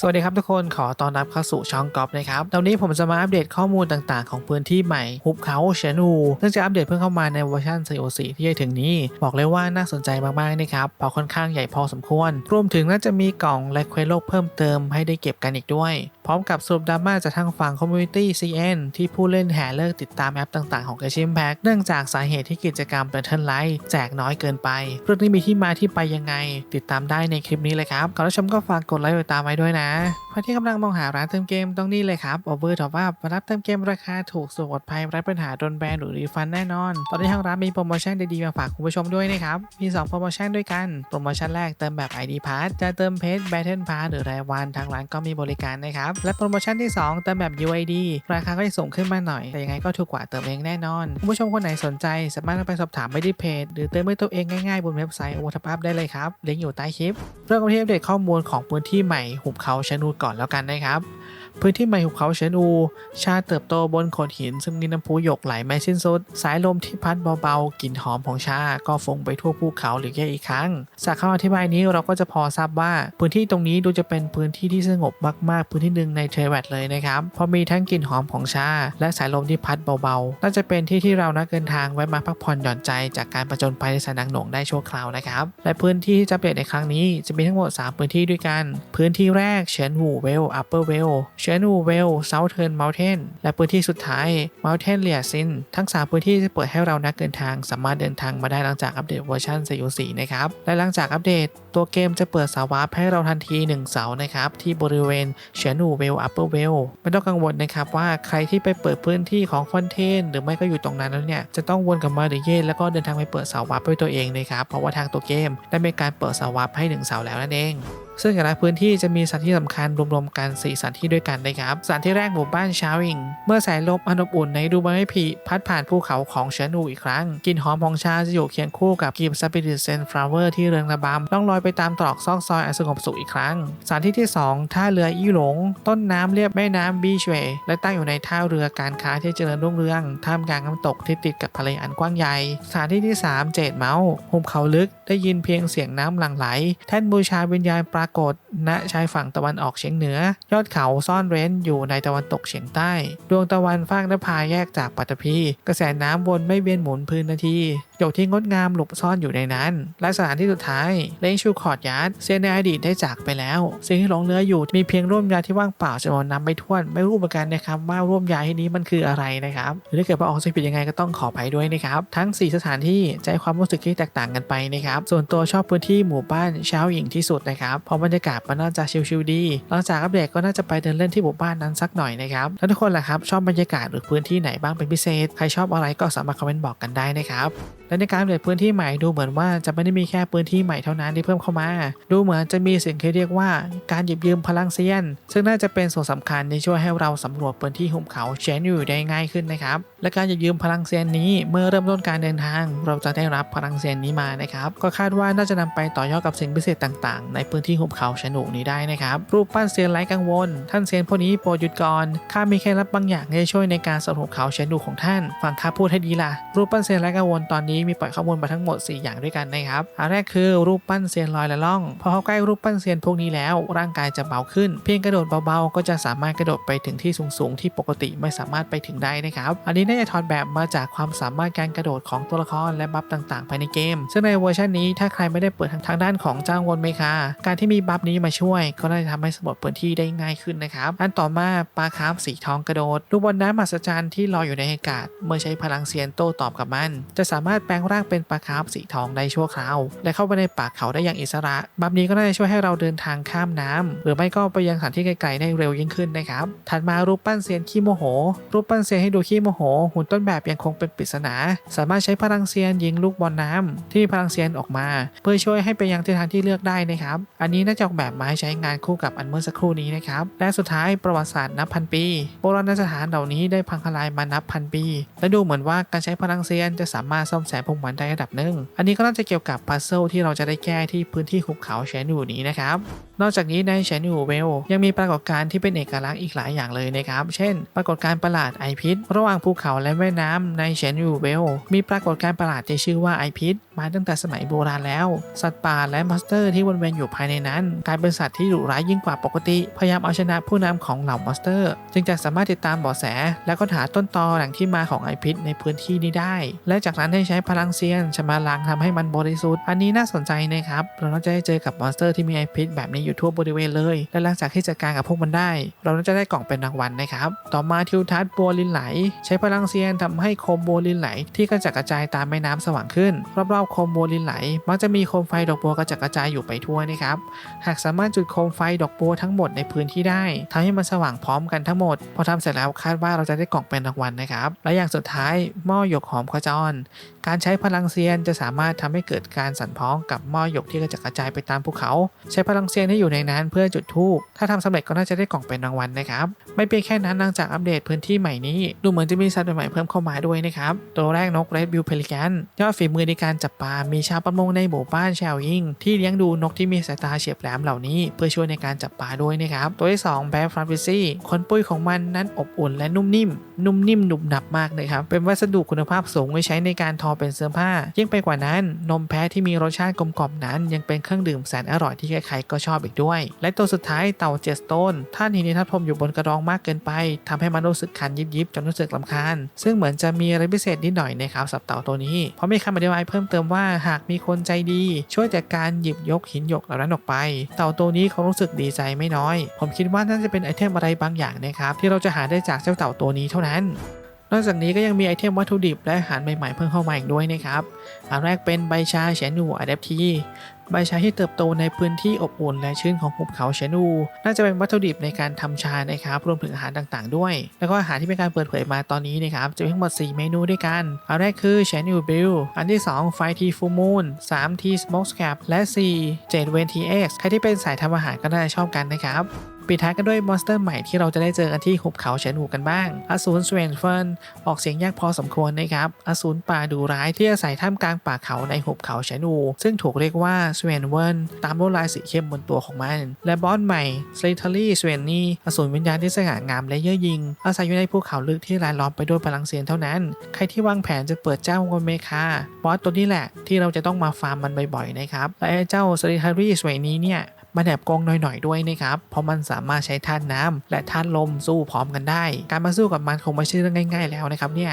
สวัสดีครับทุกคนขอต้อนรับเข้าสู่ช่องกอล์ฟนะครับตอนนี้ผมจะมาอัปเดตข้อมูลต่างๆ ของพื้นที่ใหม่หุบเขาเชนูซึ่งจะอัปเดตเพิ่งเข้ามาในเวอร์ชัน COC ที่จะถึงนี้ บอกเลยว่าน่าสนใจมากๆนะครับเพราะค่อนข้างใหญ่พอสมควร รวมถึงน่าจะมีกล่องและเควสโลกเพิ่มเติมให้ได้เก็บกันอีกด้วยพร้อมกับสรุปดราม่าจากทางฝั่งคอมมูนิตี้ CN ที่ผู้เล่นแห่เลิกติดตามแอปต่างๆของ Genshin Impact เนื่องจากสาเหตุที่กิจกรรม Battle Light แจกน้อยเกินไป เรื่องนี้มีที่มาที่ไปยังไง ติดตามได้ในคลิปนี้เลยครับก่อนรับชมก็ฝากกดไลค์กดติดตามไว้ด้วยนะ ครที่กำลังมองหาร้านเติมเกมต้องนี่เลยครับ Over Top Up มารับเติมเกมราคาถูกสุดปลอดภัยไร้ปัญหาโดนแบนหรือรีฟันแน่นอน ตอนนี้ทางร้านมีโปรโมชั่นดีๆมาฝากคุณผู้ชมด้วยนะครับ มี 2 โปรโมชั่นด้วยกัน โปรโมชั่นแรกเติมแบบ ID Pass จะเติมเพจ Battle Pass หรือรายวันทางร้านก็มีบริการนะครับ และโปรโมชั่นที่ 2 เติมแบบ UID ราคาก็จะสูงขึ้นมาหน่อย แต่ยังไงก็ถูกกว่าเติมเองแน่นอน คุณผู้ชมคนไหนสนใจ สามารถไปสอบถามไปที่เพจ หรือเติมด้วยตัวเองง่ายๆบนเว็บไซต์ Over Top Up ได้เลยครับลิงก์อยู่ใต้คลิปเริ่มกันที่อัปเดตข้อมูลของพื้นที่ใหม่หุบเขาชนูกก่อนแล้วกันนะครับ พื้นที่ใหม่หุบเขาเชนอู ชาเติบโตบนโขดหินซึ่งมีน้ำพุหยกไหลไม่สิ้นสุด สายลมที่พัดเบาๆกลิ่นหอมของชาก็ฟงไปทั่วภูเขาหรือแย่อีกครั้ง จากคำอธิบายนี้เราก็จะพอทราบว่า พื้นที่ตรงนี้ดูจะเป็นพื้นที่ที่สงบมากๆ พื้นที่หนึ่งในเทรแวดเลยนะครับเพราะมีทั้งกลิ่นหอมของชา และสายลมที่พัดเบาๆน่าจะเป็นที่ที่เรานักเดินทางแวะมาพักผ่อนหย่อนใจ จากการประจนภัยในสนามหนงได้ชั่วคราวนะครับและพื้นที่ที่จะอัปเดตในครั้งนี้จะมีทั้งหมด 3 พื้นที่ด้วยกัน พื้นที่แรกเฉินหูเวลอัปเปอร์เวลเฉินหูเวลเซาเทิร์นเมลเทนและพื้นที่สุดท้ายเมลเทนเลียซินทั้ง 3 พื้นที่จะเปิดให้เรานักเดินทางสามารถเดินทางมาได้หลังจากอัปเดตเวอร์ชัน4.4นะครับ และหลังจากอัปเดต ตัวเกมจะเปิดสาวาร์ปให้เราทันที 1 เสานะครับ ที่บริเวณเฉินหูเวลอัปเปอร์เวลไม่ต้องกังวลนะครับว่าใครที่ไปเปิดพื้นที่ของฟอนเทนหรือไม่ก็อยู่ตรงนั้นแล้วเนี่ยจะต้องวนกลับมาหรือเย่แล้วก็เดินทางไปเปิดเสาวาร์ปด้วยตัวเองนะครับเพราะว่าทางตัวเกมได้มีการเปิดสาวาร์ปให้1เสาแล้วนั่นเอง ซึ่งแต่ละพื้นที่จะมีสถานที่สำคัญรวมๆกัน4สถานที่ด้วยกันนะครับสถานที่แรกหมู่บ้านชาวิง เมื่อสายลมอันอบอุ่นในดูไบไม่ผีพัดผ่านภูเขาของเชนูอีกครั้งกลิ่นหอมของชาจะอยู่เคียงคู่กับกลีบสปิริตเซนฟลาวเวอร์ที่เรืองระบำล่องลอยไปตามตรอกซอกซอยอันสงบสุขอีกครั้งสถานที่ที่ 2 ท่าเรืออี้หลง ต้นน้ำเรียบแม่น้ำบีชเวย์และตั้งอยู่ในท่าเรือการค้าที่เจริญรุ่งเรืองท่ามกลางน้ำตกที่ติดกับทะเลอันกว้างใหญ่สถานที่ที่ 3 เจดเมาส์หุบเขาลึกได้ยินเพียงเสียงน้ำหลั่งไหล แท่นบูชาวิญญาณปรากฏณชายฝั่งตะวันออกเฉียงเหนือ ยอดเขาซ่อนเร้นอยู่ในตะวันตกเฉียงใต้ ดวงตะวันฟากนภาแยกจากปัตภีกระแสน้ำวนไม่เวียนหมุนพื้นนาที ยกที่งดงามหลบซ่อนอยู่ในนั้น และสถานที่สุดท้ายเลงชูคอร์ดยาร์ดเซียนในอดีตได้จากไปแล้ว สิ่งที่หลงเหลืออยู่มีเพียงร่วมยาที่ว่างเปล่าจำนวนนับไม่ถ้วนไม่รู้เหมือนกันนะครับว่าร่วมยาที่นี้มันคืออะไรนะครับหรือถ้าเกิดว่าออกสียงผิดยังไงก็ต้องขออภัยด้วยนะครับทั้ง 4 สถานที่ใจความรู้สึกที่แตกต่างกันไปนะครับส่วนตัวชอบพื้นที่หมู่บ้านเช้าหญิงที่สุดนะครับเพราะบรรยากาศมันน่าจะชิลๆดีหลังจากอัปเดตก็น่าจะไปเดินเล่นที่หมู่บ้านนั้นสักหน่อยนะครับแล้วทุกคนล่ะครับชอบบรรยากาศหรือพื้นที่ไหนบ้างเป็นพิเศษ ใครชอบอะไรก็สามารถคอมเมนต์บอกกันได้นะครับและในการอัปเดตพื้นที่ใหม่ดูเหมือนว่าจะไม่ได้มีแค่พื้นที่ใหม่เท่านั้นที่เพิ่มเข้ามา ดูเหมือนจะมีสิ่งที่เรียกว่าการหยิบยืมพลังเซียน ซึ่งน่าจะเป็นส่วนสำคัญที่ช่วยให้เราสำรวจพื้นที่หุบเขาเชนอยู่ได้ง่ายขึ้นนะครับ และการหยิบยืมพลังเซียนนี้เมื่อเริ่มต้นการเดินทาง เราจะได้รับพลังเซียนนี้มานะครับ ก็คาดว่าน่าจะนำไปต่อยอดกับสิ่งพิเศษต่างๆ ในพื้นที่หุบเขาเชนุกนี้ได้นะครับ รูปปั้นเซียนไร้กังวล ท่านเซียนพวกนี้โปรดหยุดก่อนข้ามีเคล็ดลับบางอย่างที่จะช่วยในการสำรวจเขาเชนุกของท่านฟังข้าพูดให้ดีล่ะรูปปั้นเซียนไร้กังวลตอนนี้มีปล่อยข้อมูลมาทั้งหมด 4 อย่างด้วยกันนะครับอันแรกคือรูปปั้นเซียนลอยและล่อง พอเข้าใกล้รูปปั้นเซียนพวกนี้แล้ว ร่างกายจะเบาขึ้น เพียงกระโดดเบาๆ ก็จะสามารถกระโดดไปถึงที่สูงๆ ที่ปกติไม่สามารถไปถึงได้นะครับ อันนี้น่าจะถอดแบบมาจากความสามารถการกระโดดของตัวละครและบัฟต่างๆ ภายในเกม ซึ่งในเวอร์ชันนี้ถ้าใครไม่ได้เปิดทางด้านของจ้างวนเมคาการที่มีบัฟนี้มาช่วย ก็น่าจะทำให้สำรวจพื้นที่ได้ง่ายขึ้นนะครับ อันต่อมาปลาคาร์ฟสีทองกระโดด ลูกบอลน้ำมหัศจรรย์ที่ลอยอยู่ในอากาศ เมื่อใช้พลังเซียนโต้ตอบกับมัน จะสามารถแปลงร่างเป็นปลาคาร์ฟสีทองได้ชั่วคราว และเข้าไปในป่าเขาได้อย่างอิสระ บัฟนี้ก็น่าจะช่วยให้เราเดินทางข้ามน้ำหรือไม่ก็ไปยังสถานที่ไกลๆได้เร็วยิ่งขึ้นนะครับ ถัดมารูปปั้นเซียนขี้โมโห รูปปั้นเซียนให้ดูขี้โมโห หุ่นต้นแบบยังคงเป็นปริศนา สามารถใช้พลังเซียนยิงลูกบอลน้ำที่มีพลังเซียนออกมา เพื่อช่วยให้ไปยังทิศทางที่เลือกได้นะครับ อันนี้น่าจะออกแบบมาให้ใช้งานคู่กับอันเมื่อสักครู่นี้นะครับ และสุดท้ายประวัติศาสตร์นับพันปี โบราณสถานเหล่านี้ได้พังทลายมานับพันปี และดูเหมือนว่าการใช้พลังเซียนจะสามารถซ่อมแซมพวกมันได้ระดับหนึ่ง อันนี้ก็น่าจะเกี่ยวกับพัซเซิลที่เราจะได้แก้ที่พื้นที่หุบเขาแชนูนี้นะครับนอกจากนี้ในแชนูเวลยังมีปรากฏการณ์ที่เป็นเอกลักษณ์อีกหลายอย่างเลยนะครับ เช่น ปรากฏการณ์ประหลาดไอพิษระหว่างภูเขาและแม่น้ำในแชนูเวลมีปรากฏการณ์ประหลาดที่ชื่อว่าไอพิษมาตั้งแต่สมัยโบราณแล้ว สัตว์ป่าและมอนสเตอร์ที่วนเวียนอยู่ภายในนั้น กลายเป็นสัตว์ที่ดุร้ายยิ่งกว่าปกติ พยายามเอาชนะผู้นำของเหล่ามอนสเตอร์ จึงจะสามารถติดตามเบาะแส และก็หาต้นตอแหล่งที่มาของไอพิษในพื้นที่นี้ได้ และจากนั้นให้ใช้พลังเซียนชำระล้างทำให้มันบริสุทธิ์ อันนี้น่าสนใจนะครับ เราจะได้เจอกับมอนสเตอร์ที่มีไอพิษแบบนี้อยู่ทั่วบริเวณเลย และหลังจากที่จัดการกับพวกมันได้ เราจะได้กล่องเป็นรางวัลนะครับ ต่อมาทิวทัศน์บัวลินไหล ใช้พลังเซียนทำให้โคมบัวลินไหล ที่กระจัดกระจายตามแม่น้ำสว่างขึ้น รอบๆโคมบัวลินไหล มักจะมีโคมไฟดอกบัวกระจัดกระจายอยู่ไปทั่วนะครับ หากสามารถจุดโคมไฟดอกบัวทั้งหมดในพื้นที่ได้ทำให้มันสว่างพร้อมกันทั้งหมด พอทำเสร็จแล้วคาดว่าเราจะได้กล่องเป็นรางวัลนะครับ และอย่างสุดท้ายหม้อหยกหอมขจร การใช้พลังเซียนจะสามารถทำให้เกิดการสั่นพ้องกับหม้อหยกที่กระจัดกระจายไปตามภูเขา ใช้พลังเซียนที่อยู่ในนั้นเพื่อจุดธูปถ้าทำสำเร็จก็น่าจะได้กล่องเป็นรางวัลนะครับ ไม่เพียงแค่นั้นหลังจากอัปเดตพื้นที่ใหม่นี้ ดูเหมือนจะมีสัตว์ใหม่เพิ่มเข้ามาด้วยนะครับ ตัวแรกนกเรดบิลเพลิกันยอดฝีมือในการจับปลา มีชาวประมงในหมู่บ้านชาวยิงที่เลี้ยงดูนกที่มีสายตาเฉียบแหลมเหล่านี้ เพื่อช่วยในการจับปลาด้วยนะครับ ตัวที่2แบฟฟรานฟิซี่ขนปุยของมันนั้นอบอุ่นและนุ่มนิ่ม นุ่มนิ่มหนุบหนับมากเลยครับ เป็นวัสดุคุณภาพสูงไว้ใช้ในการทอเป็นเสื้อผ้า ยิ่งไปกว่านั้น นมแพะที่มีรสชาติกลมกล่อมนั้น ยังเป็นเครื่องดื่มแสนอร่อยที่ใครๆก็ชอบอีกด้วย และตัวสุดท้ายเต่าเจสโตนท่านหินทัดพรมอยู่บนกระดองมากเกินไปทำให้มันรู้สึกคันยิบยิบจนรู้สึกลำคาญ ซึ่งเหมือนจะมีอะไรพิเศษนิดหน่อยนะครับสับเต่าตัวนี้ เพราะมีคำอธิบายเพิ่มเติมว่าหากมีคนใจดี ช่วยจัดการหยิบยกหินหยกเหล่านั้นออกไป เต่าตัวนี้เขารู้สึกดีใจไม่น้อย ผมคิดว่าน่าจะเป็นไอเทมอะไรบางอย่างนะครับที่เราจะหาได้จากเจ้าเต่าตัวนี้เท่านั้นนอกจากนี้ก็ยังมีไอเทมวัตถุดิบและอาหารใหม่ๆเพิ่มเข้ามาอีกด้วยนะครับ อันแรกเป็นใบชาแฉนูอะแดปที ใบชาที่เติบโตในพื้นที่อบอุ่นและชื้นของภูเขาแชนู น่าจะเป็นวัตถุดิบในการทำชานะครับรวมถึงอาหารต่างๆ ด้วย แล้วก็อาหารที่เป็นการเปิดเผยมาตอนนี้นะครับจะมีทั้งหมด 4 เมนูด้วยกัน อันแรกคือแชนูบิลอันที่ 2 ไฟทีฟูมูน3ทีสโมกสแคปและ4เจดเวนทีเอ็กซ์ใครที่เป็นสายทำอาหารก็น่าจะชอบกันนะครับ ปิดท้ายกันด้วยมอนสเตอร์ใหม่ที่เราจะได้เจอกันที่หุบเขาเฉินหูกันบ้างอสูรสเวนเฟินออกเสียงยากพอสมควรนะครับอสูรป่าดุร้ายที่อาศัยท่ามกลางป่าเขาในหุบเขาเฉินหูซึ่งถูกเรียกว่าสเวนเวินตามลวดลายสีเข้มบนตัวของมัน และบอสใหม่สเลทารี่สเวนนี่อสูรวิญญาณที่สง่างามและเย่อหยิ่งอาศัยอยู่ในภูเขาลึกที่รายล้อมไปด้วยพลังเสียนเท่านั้น ใครที่วางแผนจะเปิดเจ้าองค์เมคาบอสตัวนี้แหละที่เราจะต้องมาฟาร์มมันบ่อยๆนะครับและเจ้าสเลทารี่สเวนนี่เนี่ย มันแอบโกงหน่อยๆด้วยนะครับเพราะมันสามารถใช้ธาตุน้ำและธาตุลมสู้พร้อมกันได้ การมาสู้กับมันคงไม่ใช่เรื่องง่าย ๆ แล้วนะครับเนี่ย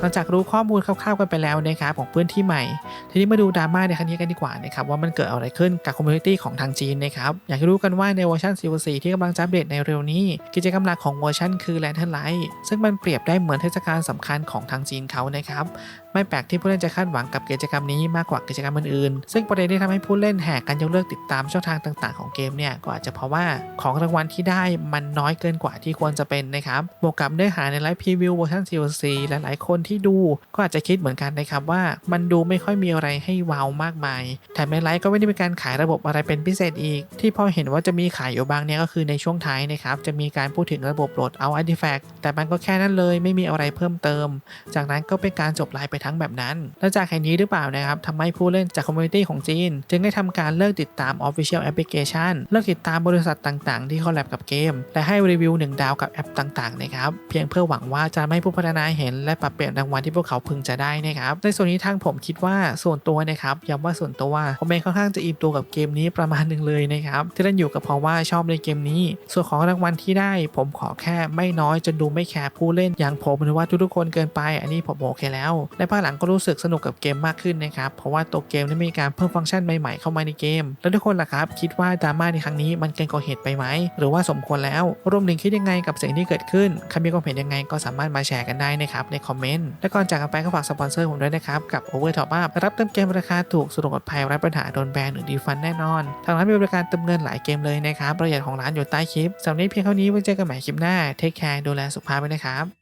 หลังจากรู้ข้อมูลคร่าวๆกันไปแล้วนะครับของพื้นที่ใหม่ ทีนี้มาดูดราม่าในครั้งนี้กันดีกว่านะครับว่ามันเกิดอะไรขึ้นกับคอมมูนิตี้ของทางจีนนะครับอยากให้รู้กันว่าในเวอร์ชัน4.4ที่กำลังจะอัปเดตในเร็วนี้ กิจกรรมหลักของเวอร์ชันคือ Lantern Light ซึ่งมันเปรียบได้เหมือนเทศกาลสำคัญของทางจีนเขานะครับไม่แปลกที่ผู้เล่นจะคาดหวังกับกิจกรรมนี้มากกว่ากิจกรรมอื่นๆ ซึ่งประเด็นที่ทำให้ผู้เล่นแหกกันยกเลิกติดตามช่องทางต่าง ๆของเกมเนี่ยก็อาจจะเพราะว่าของรางวัลที่ได้มันน้อยเกินกว่าที่ควรจะเป็นนะครับบวกกับเนื้อหาในไลฟ์พรีวิวเวอร์ชัน DLC หลายๆคนที่ดูก็อาจจะคิดเหมือนกันนะครับว่ามันดูไม่ค่อยมีอะไรให้ว้าวมากมาย แถมในไลฟ์ก็ไม่ได้มีการขายระบบอะไรเป็นพิเศษอีก ที่พอเห็นว่าจะมีขายอยู่บางเนี่ยก็คือในช่วงท้ายนะครับจะมีการพูดถึงระบบโหลดเอาอาร์ติแฟกต์แต่มันก็แค่นั้นเลยไม่มีอะไรเพิ่มเติม จากนั้นก็เป็นการจบไลฟ์ไปทั้งแบบนั้น แล้วจากแห่งนี้หรือเปล่านะครับทำให้ผู้เล่นจากคอมมูนิตี้ของจีน จึงได้ทำการเลิกติดตาม Official Application เลิกติดตามบริษัทต่างๆ ที่คอลแลบกับเกม และให้รีวิว1ดาวกับแอปต่างๆนะครับเพียงเพื่อหวังว่าจะไม่ให้ผู้พัฒนาเห็นและปรับเปลี่ยนรางวัลที่พวกเขาพึงจะได้นะครับในส่วนนี้ทางผมคิดว่าส่วนตัวนะครับย้ำว่าส่วนตัวผมเองค่อนข้างจะอินตัวกับเกมนี้ประมาณหนึ่งเลยนะครับที่เล่นอยู่กับเพราะว่าชอบในเกมนี้ ส่วนของรางวัลที่ได้ ผมขอแค่ไม่น้อยจนดูไม่แคร์ผู้เล่นอย่างผมหรือว่าทุกๆคนเกินไป อันนี้ผมโอเคแล้วในภาคหลังก็รู้สึกสนุกกับเกมมากขึ้นนะครับเพราะว่าตัวเกมได้มีการเพิ่มฟังก์ชันใหม่ๆเข้ามาในเกม แล้วทุกคนล่ะครับคิดว่าดราม่าในครั้งนี้มันเกินกว่าเหตุไปไหมหรือว่าสมควรแล้วรวมถึงคิดยังไงกับสิ่งที่เกิดขึ้นครมีความเห็นยังไงก็สามารถมาแชร์กันได้นะครับในคอมเมนต์และก่อนจากกันไปก็ฝากสปอนเซอร์ผมด้วยนะครับกับ Over Top Up รับเติมเกมราคาถูกสะดวกปลอดภัยไร้ปัญหาโดนแบนหรือดีฟันแน่นอน ทางร้านมีบริการเติมเงินหลายเกมเลยนะครับรายละเอียดของร้านอยู่ใต้คลิปสำหรับนี้เพียงเท่านี้ไว้เจอกันใหม่คลิปหน้าเทคแคร์ดูแลสุขภาพไว้นะครับ